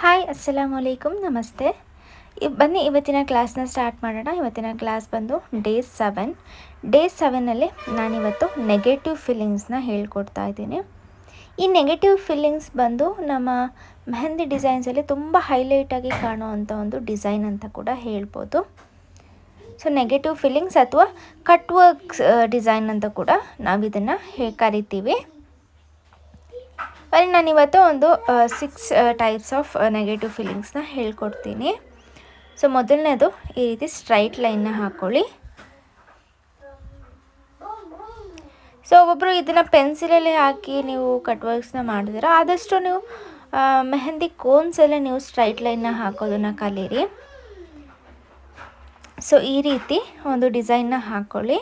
Hi ಅಸ್ಸಲಾಮ್ ಅಲೈಕುಮ್ ನಮಸ್ತೆ ಬನ್ನಿ, ಇವತ್ತಿನ ಕ್ಲಾಸ್ನ ಸ್ಟಾರ್ಟ್ ಮಾಡೋಣ. ಇವತ್ತಿನ ಕ್ಲಾಸ್ ಬಂದು ಡೇ ಸೆವೆನ್ ಡೇ ಸೆವೆನಲ್ಲಿ ನಾನಿವತ್ತು ನೆಗೆಟಿವ್ ಫೀಲಿಂಗ್ಸ್ನ ಹೇಳ್ಕೊಡ್ತಾ ಇದ್ದೀನಿ. ಈ ನೆಗೆಟಿವ್ ಫೀಲಿಂಗ್ಸ್ ಬಂದು ನಮ್ಮ ಮೆಹಂದಿ ಡಿಸೈನ್ಸಲ್ಲಿ ತುಂಬ ಹೈಲೈಟಾಗಿ ಕಾಣುವಂಥ ಒಂದು ಡಿಸೈನ್ ಅಂತ ಕೂಡ ಹೇಳ್ಬೋದು. ಸೊ ನೆಗೆಟಿವ್ ಫೀಲಿಂಗ್ಸ್ ಅಥವಾ ಕಟ್ ವರ್ಕ್ಸ್ ಡಿಸೈನ್ ಅಂತ ಕೂಡ ನಾವಿದನ್ನು ಹೇ, ಕರಿತೀವಿ. ಅಲ್ಲಿ ನಾನಿವತ್ತು ಒಂದು ಸಿಕ್ಸ್ ಟೈಪ್ಸ್ ಆಫ್ ನೆಗೆಟಿವ್ ಫೀಲಿಂಗ್ಸ್ನ ಹೇಳ್ಕೊಡ್ತೀನಿ. ಸೊ ಮೊದಲನೇದು ಈ ರೀತಿ ಸ್ಟ್ರೈಟ್ ಲೈನ್ನ ಹಾಕ್ಕೊಳ್ಳಿ ಸೊ ಒಬ್ಬೊಬ್ಬರು ಇದನ್ನು ಪೆನ್ಸಿಲಲ್ಲಿ ಹಾಕಿ ನೀವು ಕಟ್ ವರ್ಕ್ಸ್ನ ಮಾಡಿದ್ರೆ, ಆದಷ್ಟು ನೀವು ಮೆಹಂದಿ ಕೋನ್ಸಲ್ಲೇ ನೀವು ಸ್ಟ್ರೈಟ್ ಲೈನ್ನ ಹಾಕೋದನ್ನು ಕಲೀರಿ. ಸೊ ಈ ರೀತಿ ಒಂದು ಡಿಸೈನ್ನ ಹಾಕ್ಕೊಳ್ಳಿ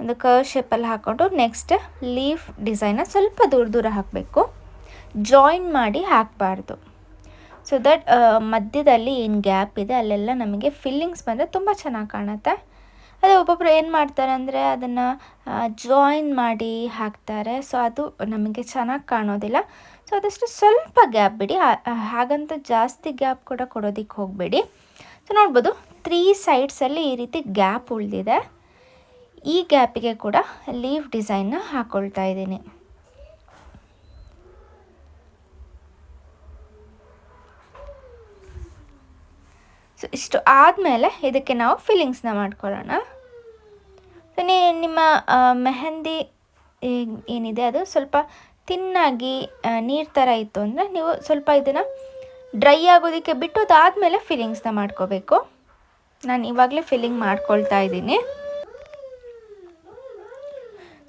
ಒಂದು ಕರ್ ಶೇಪಲ್ಲಿ ಹಾಕ್ಕೊಂಡು ನೆಕ್ಸ್ಟ್ ಲೀಫ್ ಡಿಸೈನ ಸ್ವಲ್ಪ ದೂರ ದೂರ ಹಾಕಬೇಕು. ಜಾಯಿನ್ ಮಾಡಿ ಹಾಕಬಾರ್ದು. ಸೊ ದಟ್ ಮಧ್ಯದಲ್ಲಿ ಏನು ಗ್ಯಾಪ್ ಇದೆ ಅಲ್ಲೆಲ್ಲ ನಮಗೆ ಫಿಲ್ಲಿಂಗ್ಸ್ ಬಂದರೆ ತುಂಬ ಚೆನ್ನಾಗಿ ಕಾಣುತ್ತೆ. ಅದೇ ಒಬ್ಬೊಬ್ಬರು ಏನು ಮಾಡ್ತಾರೆ ಅಂದರೆ ಅದನ್ನು ಜಾಯಿನ್ ಮಾಡಿ ಹಾಕ್ತಾರೆ. ಸೊ ಅದು ನಮಗೆ ಚೆನ್ನಾಗಿ ಕಾಣೋದಿಲ್ಲ. ಸೊ ಅದಷ್ಟು ಸ್ವಲ್ಪ ಗ್ಯಾಪ್ ಬಿಡಿ. ಹಾಗಂತ ಜಾಸ್ತಿ ಗ್ಯಾಪ್ ಕೂಡ ಕೊಡೋದಕ್ಕೆ ಹೋಗಬೇಡಿ. ಸೊ ನೋಡ್ಬೋದು ತ್ರೀ ಸೈಡ್ಸಲ್ಲಿ ಈ ರೀತಿ ಗ್ಯಾಪ್ ಉಳಿದಿದೆ. ಈ ಗ್ಯಾಪಿಗೆ ಕೂಡ ಲೀವ್ ಡಿಸೈನ್ನ ಹಾಕ್ಕೊಳ್ತಾ ಇದ್ದೀನಿ. ಸೊ ಇಷ್ಟು ಆದಮೇಲೆ ಇದಕ್ಕೆ ನಾವು ಫಿಲ್ಲಿಂಗ್ಸ್ನ ಮಾಡ್ಕೊಳ್ಳೋಣ. ಸೊ ನೀ ನಿಮ್ಮ ಮೆಹಂದಿ ಏನಿದೆ ಅದು? ಸ್ವಲ್ಪ ತಿನ್ನಾಗಿ ನೀರು ಥರ ಇತ್ತು ಅಂದರೆ ನೀವು ಸ್ವಲ್ಪ ಇದನ್ನು ಡ್ರೈ ಆಗೋದಕ್ಕೆ ಬಿಟ್ಟು ಅದಾದಮೇಲೆ ಫಿಲ್ಲಿಂಗ್ಸ್ನ ಮಾಡ್ಕೋಬೇಕು. ನಾನು ಇವಾಗಲೇ ಫಿಲ್ಲಿಂಗ್ ಮಾಡ್ಕೊಳ್ತಾ ಇದ್ದೀನಿ.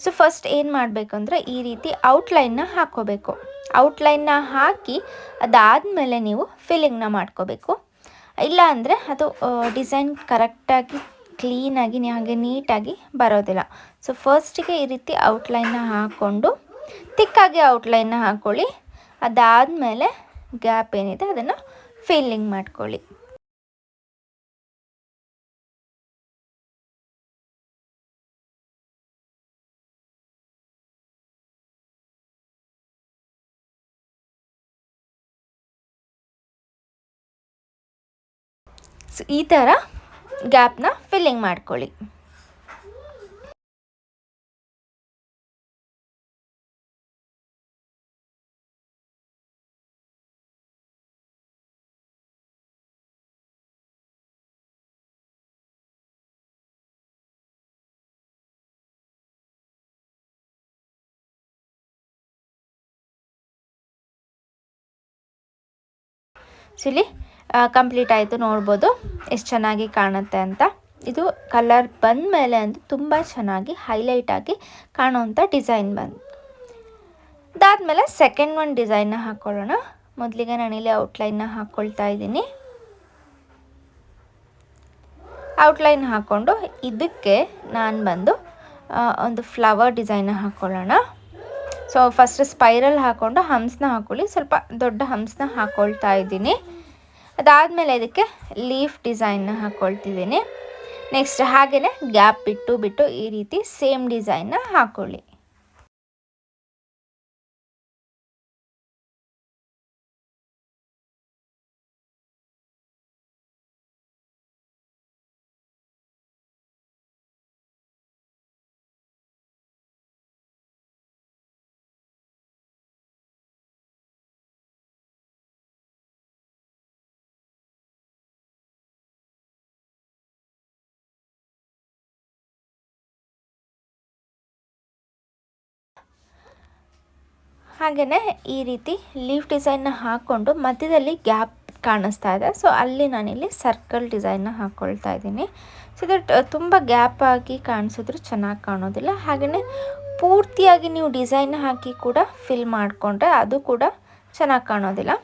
ಸೊ ಫಸ್ಟ್ ಏನು ಮಾಡಬೇಕು ಅಂದರೆ ಈ ರೀತಿ ಔಟ್ಲೈನ್ನ ಹಾಕ್ಕೋಬೇಕು. ಔಟ್ಲೈನ್ನ ಹಾಕಿ ಅದಾದಮೇಲೆ ನೀವು ಫಿಲ್ಲಿಂಗ್ನ ಮಾಡ್ಕೋಬೇಕು. ಇಲ್ಲ ಅಂದರೆ ಅದು ಡಿಸೈನ್ ಕರೆಕ್ಟಾಗಿ ಕ್ಲೀನಾಗಿ ಹಾಗೆ ನೀಟಾಗಿ ಬರೋದಿಲ್ಲ. ಸೊ ಫಸ್ಟಿಗೆ ಈ ರೀತಿ ಔಟ್ಲೈನ್ನ ಹಾಕ್ಕೊಂಡು ತಿಕ್ಕಾಗಿ ಔಟ್ಲೈನ್ನ ಹಾಕ್ಕೊಳ್ಳಿ ಅದಾದಮೇಲೆ ಗ್ಯಾಪ್ ಏನಿದೆ ಅದನ್ನು ಫಿಲ್ಲಿಂಗ್ ಮಾಡ್ಕೊಳ್ಳಿ. ಸೊ ಈ ಥರ ಗ್ಯಾಪ್ನ ಫಿಲ್ಲಿಂಗ್ ಮಾಡ್ಕೊಳ್ಳಿ. ಸೊ ಕಂಪ್ಲೀಟ್ ಆಯಿತು, ನೋಡ್ಬೋದು. ಎಷ್ಟು ಚೆನ್ನಾಗಿ ಕಾಣುತ್ತೆ ಅಂತ. ಇದು ಕಲರ್ ಬಂದ ಮೇಲೆ ತುಂಬ ಚೆನ್ನಾಗಿ ಹೈಲೈಟ್ ಆಗಿ ಕಾಣುವಂಥ ಡಿಸೈನ್ ಬಂದು. ಅದಾದಮೇಲೆ ಸೆಕೆಂಡ್ ಒನ್ ಡಿಸೈನ್ನ ಹಾಕ್ಕೊಳ್ಳೋಣ ಮೊದಲಿಗೆ ನಾನಿಲ್ಲಿ ಔಟ್ಲೈನ್ನ ಹಾಕ್ಕೊಳ್ತಾ ಇದ್ದೀನಿ. ಔಟ್ಲೈನ್ ಹಾಕ್ಕೊಂಡು ಇದಕ್ಕೆ ನಾನು ಬಂದು ಒಂದು ಫ್ಲವರ್ ಡಿಸೈನ್ನ ಹಾಕ್ಕೊಳ್ಳೋಣ ಸೊ ಫಸ್ಟ್ ಸ್ಪೈರಲ್ ಹಾಕ್ಕೊಂಡು ಹಂಸನ ಹಾಕ್ಕೊಳ್ಳಿ ಸ್ವಲ್ಪ ದೊಡ್ಡ ಹಂಸನ ಹಾಕ್ಕೊಳ್ತಾ ಇದ್ದೀನಿ. ಅದಾದಮೇಲೆ ಇದಕ್ಕೆ ಲೀಫ್ ಡಿಸೈನ್ನ ಹಾಕ್ಕೊಳ್ತಿದ್ದೀನಿ ನೆಕ್ಸ್ಟ್ ಹಾಗೆಯೇ ಗ್ಯಾಪ್ ಬಿಟ್ಟು ಬಿಟ್ಟು ಈ ರೀತಿ ಸೇಮ್ ಡಿಸೈನ್ನ ಹಾಕ್ಕೊಳ್ಳಿ ಹಾಗೆಯೇ ಈ ರೀತಿ ಲೀಫ್ ಡಿಸೈನ್ನ ಹಾಕ್ಕೊಂಡು ಮಧ್ಯದಲ್ಲಿ ಗ್ಯಾಪ್ ಕಾಣಿಸ್ತಾ ಇದೆ. ಸೊ ಅಲ್ಲಿ ನಾನಿಲ್ಲಿ ಸರ್ಕಲ್ ಡಿಸೈನ್ನ ಹಾಕ್ಕೊಳ್ತಾ ಇದ್ದೀನಿ. ಸೊ ಇದು ತುಂಬ ಗ್ಯಾಪ್ ಆಗಿ ಕಾಣಿಸಿದ್ರು ಚೆನ್ನಾಗಿ ಕಾಣೋದಿಲ್ಲ. ಹಾಗೆಯೇ ಪೂರ್ತಿಯಾಗಿ ನೀವು ಡಿಸೈನ್ ಹಾಕಿ ಕೂಡ ಫಿಲ್ ಮಾಡಿಕೊಂಡ್ರೆ ಅದು ಕೂಡ ಚೆನ್ನಾಗಿ ಕಾಣೋದಿಲ್ಲ.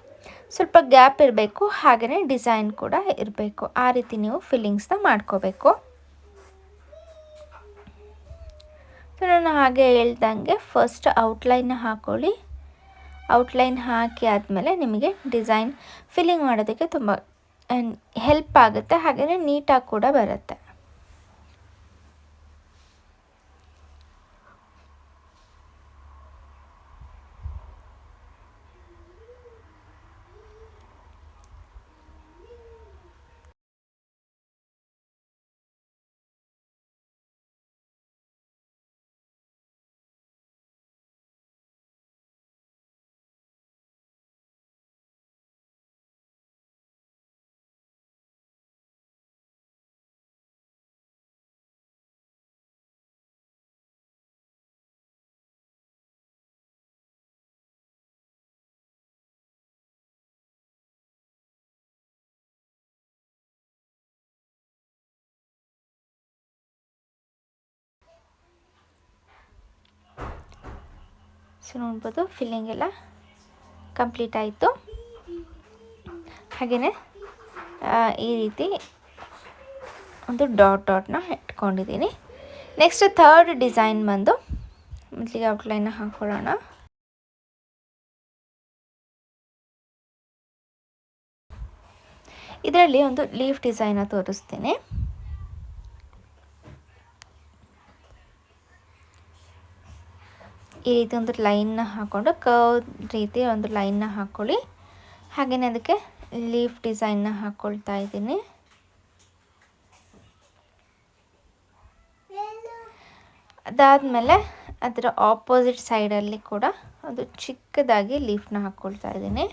ಸ್ವಲ್ಪ ಗ್ಯಾಪ್ ಇರಬೇಕು ಹಾಗೆಯೇ ಡಿಸೈನ್ ಕೂಡ ಇರಬೇಕು. ಆ ರೀತಿ ನೀವು ಫಿಲ್ಲಿಂಗ್ಸ್ನ ಮಾಡ್ಕೋಬೇಕು. ಸೊ ನಾನು ಹಾಗೆ ಹೇಳ್ದಂಗೆ ಫಸ್ಟ್ ಔಟ್ಲೈನ್ನ ಹಾಕ್ಕೊಳ್ಳಿ ಔಟ್ಲೈನ್ ಹಾಕಿ ಆದಮೇಲೆ ನಿಮಗೆ ಡಿಸೈನ್ ಫಿಲ್ಲಿಂಗ್ ಮಾಡೋದಕ್ಕೆ ತುಂಬ ಹೆಲ್ಪ್ ಆಗುತ್ತೆ. ಹಾಗೆಯೇ ನೀಟಾಗಿ ಕೂಡ ಬರುತ್ತೆ. ಸೊ ನೋಡ್ಬೋದು ಫಿಲ್ಲಿಂಗ್ ಎಲ್ಲ ಕಂಪ್ಲೀಟ್ ಆಯಿತು. ಹಾಗೆಯೇ ಈ ರೀತಿ ಒಂದು ಡಾಟ್ ಡಾಟ್ನ ಇಟ್ಕೊಂಡಿದ್ದೀನಿ. ನೆಕ್ಸ್ಟ್ ಥರ್ಡ್ ಡಿಸೈನ್ ಬಂದು ಮೊದಲಿಗೆ ಔಟ್ಲೈನ್ನ ಹಾಕ್ಕೊಳ್ಳೋಣ ಇದರಲ್ಲಿ ಒಂದು ಲೀಫ್ ಡಿಸೈನ ತೋರಿಸ್ತೀನಿ. ಈ ರೀತಿ ಒಂದು ಲೈನ್ನ ಹಾಕ್ಕೊಂಡು ಕರ್ವ್ ರೀತಿ ಒಂದು ಲೈನ್ನ ಹಾಕ್ಕೊಳ್ಳಿ ಹಾಗೆಯೇ ಅದಕ್ಕೆ ಲೀಫ್ ಡಿಸೈನ್ನ ಹಾಕ್ಕೊಳ್ತಾ ಇದ್ದೀನಿ. ಅದಾದಮೇಲೆ ಅದರ ಆಪೋಸಿಟ್ ಸೈಡಲ್ಲಿ ಕೂಡ ಒಂದು ಚಿಕ್ಕದಾಗಿ ಲೀಫ್ನ ಹಾಕ್ಕೊಳ್ತಾ ಇದ್ದೀನಿ.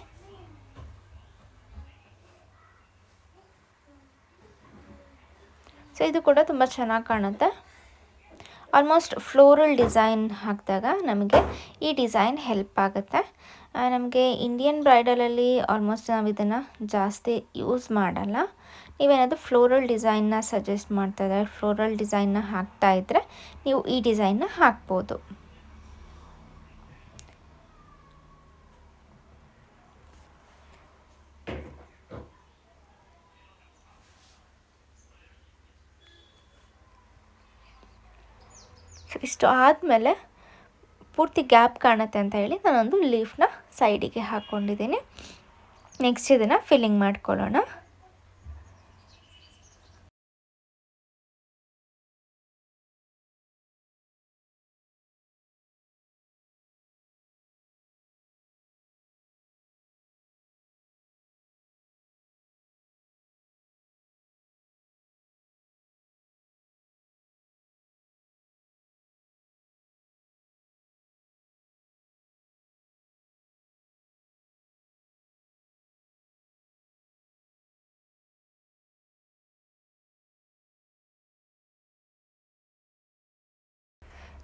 ಸೊ ಇದು ಕೂಡ ತುಂಬ ಚೆನ್ನಾಗಿ ಕಾಣುತ್ತೆ. ಆಲ್ಮೋಸ್ಟ್ ಫ್ಲೋರಲ್ ಡಿಸೈನ್ ಹಾಕಿದಾಗ ನಮಗೆ ಈ ಡಿಸೈನ್ ಹೆಲ್ಪ್ ಆಗುತ್ತೆ. ನಮಗೆ ಇಂಡಿಯನ್ ಬ್ರೈಡಲಲ್ಲಿ ಆಲ್ಮೋಸ್ಟ್ ನಾವು ಇದನ್ನು ಜಾಸ್ತಿ ಯೂಸ್ ಮಾಡಲ್ಲ. ನೀವೇನಾದರೂ ಫ್ಲೋರಲ್ ಡಿಸೈನ್ನ ಸಜೆಸ್ಟ್ ಮಾಡ್ತಾ ಇದ್ದಾರೆ ಫ್ಲೋರಲ್ ಡಿಸೈನ್ನ ಹಾಕ್ತಾ ಇದ್ದರೆ ನೀವು ಈ ಡಿಸೈನ್ನ ಹಾಕ್ಬೋದು. ಇಷ್ಟು ಆದಮೇಲೆ ಪೂರ್ತಿ ಗ್ಯಾಪ್ ಕಾಣುತ್ತೆ ಅಂತ ಹೇಳಿ ನಾನೊಂದು ಲೀಫ್ನ ಸೈಡಿಗೆ ಹಾಕ್ಕೊಂಡಿದ್ದೀನಿ ನೆಕ್ಸ್ಟ್ ಇದನ್ನು ಫಿಲ್ಲಿಂಗ್ ಮಾಡ್ಕೊಳ್ಳೋಣ.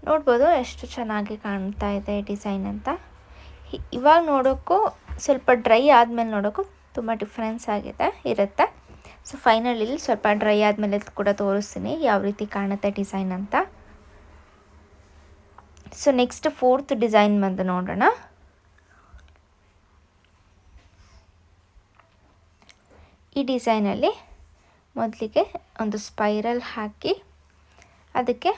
ನೋಡ್ಬೋದು ಎಷ್ಟು ಚೆನ್ನಾಗಿ ಕಾಣ್ತಾ ಇದೆ ಡಿಸೈನ್ ಅಂತ. ಇವಾಗ ನೋಡೋಕ್ಕೂ ಸ್ವಲ್ಪ ಡ್ರೈ ಆದಮೇಲೆ ನೋಡೋಕ್ಕೂ ತುಂಬ ಡಿಫ್ರೆನ್ಸ್ ಆಗಿದೆ, ಇರುತ್ತೆ. ಸೊ ಫೈನಲ್ ಇಲ್ಲಿ ಸ್ವಲ್ಪ ಡ್ರೈ ಆದಮೇಲೆ ಕೂಡ ತೋರಿಸ್ತೀನಿ ಯಾವ ರೀತಿ ಕಾಣುತ್ತೆ ಡಿಸೈನ್ ಅಂತ. ಸೊ ನೆಕ್ಸ್ಟ್ ಫೋರ್ತ್ ಡಿಸೈನ್ ಬಂದು ನೋಡೋಣ. ಈ ಡಿಸೈನಲ್ಲಿ ಮೊದಲಿಗೆ ಒಂದು ಸ್ಪೈರಲ್ ಹಾಕಿ ಅದಕ್ಕೆ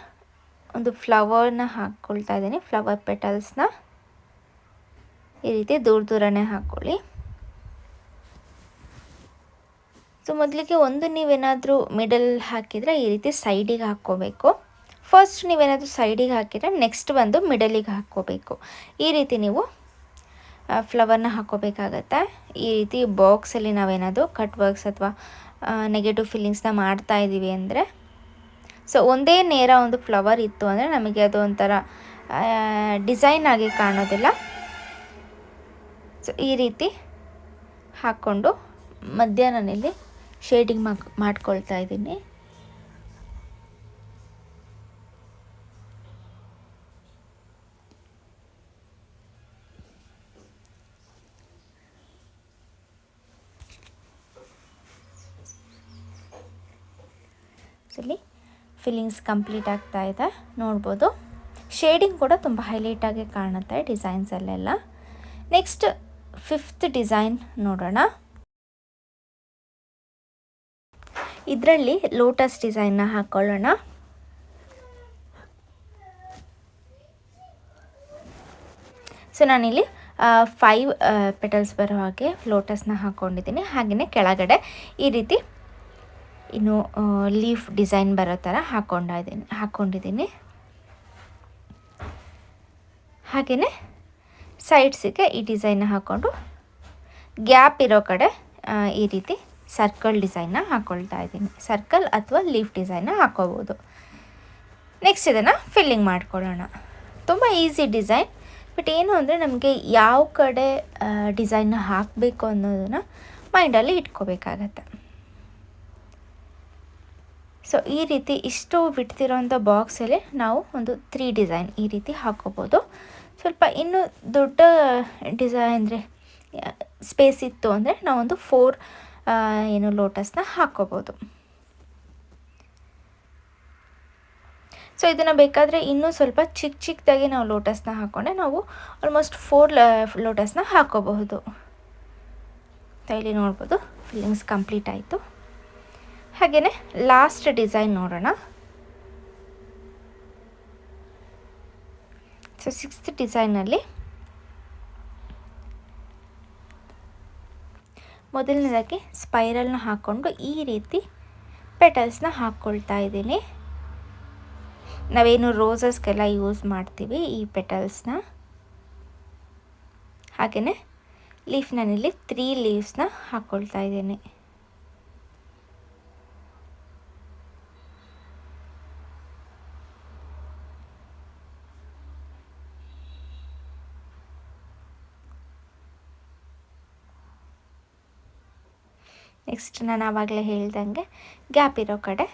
ಒಂದು ಫ್ಲವರ್ನ ಹಾಕ್ಕೊಳ್ತಾ ಇದ್ದೀನಿ. ಫ್ಲವರ್ ಪೆಟಲ್ಸ್ನ ಈ ರೀತಿ ದೂರ ದೂರನೇ ಹಾಕ್ಕೊಳ್ಳಿ ಸೊ ಮೊದಲಿಗೆ ಒಂದು ನೀವೇನಾದರೂ ಮಿಡಲ್ ಹಾಕಿದರೆ ಈ ರೀತಿ ಸೈಡಿಗೆ ಹಾಕ್ಕೋಬೇಕು. ಫಸ್ಟ್ ನೀವೇನಾದರೂ ಸೈಡಿಗೆ ಹಾಕಿದರೆ ನೆಕ್ಸ್ಟ್ ಬಂದು ಮಿಡಲಿಗೆ ಹಾಕ್ಕೋಬೇಕು. ಈ ರೀತಿ ನೀವು ಫ್ಲವರ್ನ ಹಾಕ್ಕೋಬೇಕಾಗತ್ತೆ. ಈ ರೀತಿ ಬಾಕ್ಸಲ್ಲಿ ನಾವೇನಾದರೂ ಕಟ್ ವರ್ಕ್ಸ್ ಅಥವಾ ನೆಗೆಟಿವ್ ಫೀಲಿಂಗ್ಸ್ನ ಮಾಡ್ತಾ ಇದ್ದೀವಿ ಅಂದರೆ ಸೊ ಒಂದೇ ನೇರ ಒಂದು ಫ್ಲವರ್ ಇತ್ತು ಅಂದರೆ ನಮಗೆ ಅದು ಒಂಥರ ಡಿಸೈನ್ ಆಗಿ ಕಾಣೋದಿಲ್ಲ. ಸೊ ಈ ರೀತಿ ಹಾಕ್ಕೊಂಡು ಮಧ್ಯಾಹ್ನದಲ್ಲಿ ಶೇಡಿಂಗ್ ಮಾಕ್ ಮಾಡ್ಕೊಳ್ತಾ ಇದ್ದೀನಿ ಇಲ್ಲಿ ಫಿಲ್ಲಿಂಗ್ಸ್ ಕಂಪ್ಲೀಟ್ ಆಗ್ತಾ ಇದೆ, ನೋಡ್ಬೋದು. ಶೇಡಿಂಗ್ ಕೂಡ ತುಂಬ ಹೈಲೈಟಾಗಿ ಕಾಣುತ್ತೆ ಡಿಸೈನ್ಸಲ್ಲೆಲ್ಲ. ನೆಕ್ಸ್ಟ್ ಫಿಫ್ತ್ ಡಿಸೈನ್ ನೋಡೋಣ. ಇದರಲ್ಲಿ ಲೋಟಸ್ ಡಿಸೈನ್ನ ಹಾಕ್ಕೊಳ್ಳೋಣ ಸೊ, ನಾನಿಲ್ಲಿ ಫೈವ್ ಪೆಟಲ್ಸ್ ಬರೋ ಹಾಗೆ ಲೋಟಸ್ನ ಹಾಕ್ಕೊಂಡಿದ್ದೀನಿ ಹಾಗೆಯೇ ಕೆಳಗಡೆ ಈ ರೀತಿ ಇನ್ನು ಲೀಫ್ ಡಿಸೈನ್ ಬರೋ ಥರ ಹಾಕೊಂಡಿದ್ದೀನಿ ಹಾಕ್ಕೊಂಡಿದ್ದೀನಿ ಹಾಗೆಯೇ ಸೈಡ್ಸಿಗೆ ಈ ಡಿಸೈನ್ ಹಾಕ್ಕೊಂಡು ಗ್ಯಾಪ್ ಇರೋ ಕಡೆ ಈ ರೀತಿ ಸರ್ಕಲ್ ಡಿಸೈನ್ನ ಹಾಕ್ಕೊಳ್ತಾ ಇದ್ದೀನಿ ಸರ್ಕಲ್ ಅಥವಾ ಲೀಫ್ ಡಿಸೈನ್ನ ಹಾಕ್ಕೋಬೋದು ನೆಕ್ಸ್ಟ್ ಇದನ್ನು ಫಿಲ್ಲಿಂಗ್ ಮಾಡ್ಕೊಳ್ಳೋಣ. ತುಂಬ ಈಸಿ ಡಿಸೈನ್ ಬಟ್ ಏನು ಅಂದರೆ ನಮಗೆ ಯಾವ ಕಡೆ ಡಿಸೈನ್ನ ಹಾಕಬೇಕು ಅನ್ನೋದನ್ನು ಮೈಂಡಲ್ಲಿ ಇಟ್ಕೋಬೇಕಾಗತ್ತೆ. ಸೊ ಈ ರೀತಿ ಇಷ್ಟು ಬಿಡ್ತಿರೋಂಥ ಬಾಕ್ಸಲ್ಲಿ ನಾವು ಒಂದು ತ್ರೀ ಡಿಸೈನ್ ಈ ರೀತಿ ಹಾಕೋಬೋದು. ಸ್ವಲ್ಪ ಇನ್ನೂ ದೊಡ್ಡ ಡಿಸೈನ್ ಅಂದರೆ ಸ್ಪೇಸ್ ಇತ್ತು ಅಂದರೆ ನಾವೊಂದು ಫೋರ್ ಏನು ಲೋಟಸ್ನ ಹಾಕೋಬೋದು. ಸೊ ಇದನ್ನು ಬೇಕಾದರೆ ಇನ್ನೂ ಸ್ವಲ್ಪ ಚಿಕ್ಕ ಚಿಕ್ಕದಾಗಿ ನಾವು ಲೋಟಸ್ನ ಹಾಕ್ಕೊಂಡೆ ನಾವು ಆಲ್ಮೋಸ್ಟ್ ಫೋರ್ ಲೋಟಸ್ನ ಹಾಕೋಬಹುದು. ತೈಲಿ ನೋಡ್ಬೋದು ಫಿಲ್ಲಿಂಗ್ಸ್ ಕಂಪ್ಲೀಟ್ ಆಯಿತು. ಹಾಗೆಯೇ ಲಾಸ್ಟ್ ಡಿಸೈನ್ ನೋಡೋಣ. ಸೊ ಸಿಕ್ಸ್ತ್ ಡಿಸೈನಲ್ಲಿ ಮೊದಲನೇದಾಗಿ ಸ್ಪೈರಲ್ನ ಹಾಕ್ಕೊಂಡು ಈ ರೀತಿ ಪೆಟಲ್ಸ್ನ ಹಾಕ್ಕೊಳ್ತಾ ಇದ್ದೀನಿ. ನಾವೇನು ರೋಸಸ್ಗೆಲ್ಲ ಯೂಸ್ ಮಾಡ್ತೀವಿ ಈ ಪೆಟಲ್ಸ್ನ ಹಾಗೆಯೇ ಲೀಫ್ ನಾನಿಲ್ಲಿ ತ್ರೀ ಲೀವ್ಸ್ನ ಹಾಕ್ಕೊಳ್ತಾ ಇದ್ದೀನಿ. ನೆಕ್ಸ್ಟ್ ನಾನು ಆವಾಗಲೇ ಹೇಳ್ದಂಗೆ ಗ್ಯಾಪ್ ಇರೋ ಕಡೆ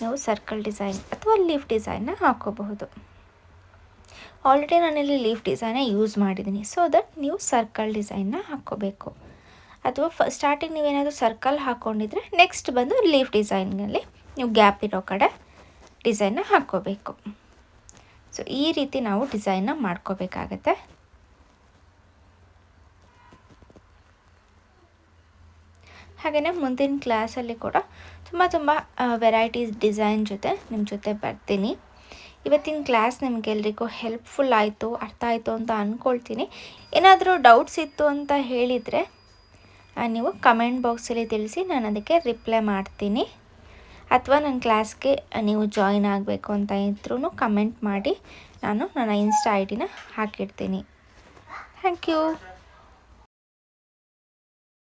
ನೀವು ಸರ್ಕಲ್ ಡಿಸೈನ್ ಅಥವಾ ಲೀಫ್ ಡಿಸೈನ್ನ ಹಾಕೋಬಹುದು. ಆಲ್ರೆಡಿ ನಾನಿಲ್ಲಿ ಲೀಫ್ ಡಿಸೈನ ಯೂಸ್ ಮಾಡಿದ್ದೀನಿ ಸೊ ದಟ್ ನೀವು ಸರ್ಕಲ್ ಡಿಸೈನ್ನ ಹಾಕ್ಕೋಬೇಕು ಅಥವಾ ಫ ಸ್ಟಾರ್ಟಿಂಗ್ ನೀವೇನಾದರೂ ಸರ್ಕಲ್ ಹಾಕ್ಕೊಂಡಿದ್ರೆ ನೆಕ್ಸ್ಟ್ ಬಂದು ಲೀಫ್ ಡಿಸೈನ್ನಲ್ಲಿ ನೀವು ಗ್ಯಾಪ್ ಇರೋ ಕಡೆ ಡಿಸೈನ್ನ ಹಾಕ್ಕೋಬೇಕು ಸೊ ಈ ರೀತಿ ನಾವು ಡಿಸೈನ್ನ ಮಾಡ್ಕೋಬೇಕಾಗತ್ತೆ. ಹಾಗೆಯೇ ಮುಂದಿನ ಕ್ಲಾಸಲ್ಲಿ ಕೂಡ ತುಂಬ ತುಂಬ ವೆರೈಟೀಸ್ ಡಿಸೈನ್ ಜೊತೆ ನಿಮ್ಮ ಜೊತೆ ಬರ್ತೀನಿ. ಇವತ್ತಿನ ಕ್ಲಾಸ್ ನಿಮಗೆಲ್ರಿಗೂ ಹೆಲ್ಪ್ಫುಲ್ ಆಯಿತು, ಅರ್ಥ ಆಯಿತು ಅಂತ ಅಂದ್ಕೊಳ್ತೀನಿ ಏನಾದರೂ ಡೌಟ್ಸ್ ಇತ್ತು ಅಂತ ಹೇಳಿದರೆ ನೀವು ಕಮೆಂಟ್ ಬಾಕ್ಸಲ್ಲಿ ತಿಳಿಸಿ ನಾನು ಅದಕ್ಕೆ ರಿಪ್ಲೈ ಮಾಡ್ತೀನಿ. ಅಥವಾ ನನ್ನ ಕ್ಲಾಸ್ಗೆ ನೀವು ಜಾಯಿನ್ ಆಗಬೇಕು ಅಂತ ಇದ್ರೂ ಕಮೆಂಟ್ ಮಾಡಿ, ನಾನು ನನ್ನ ಇನ್ಸ್ಟಾ ಐ ಡಿನ ಹಾಕಿಡ್ತೀನಿ. Thank you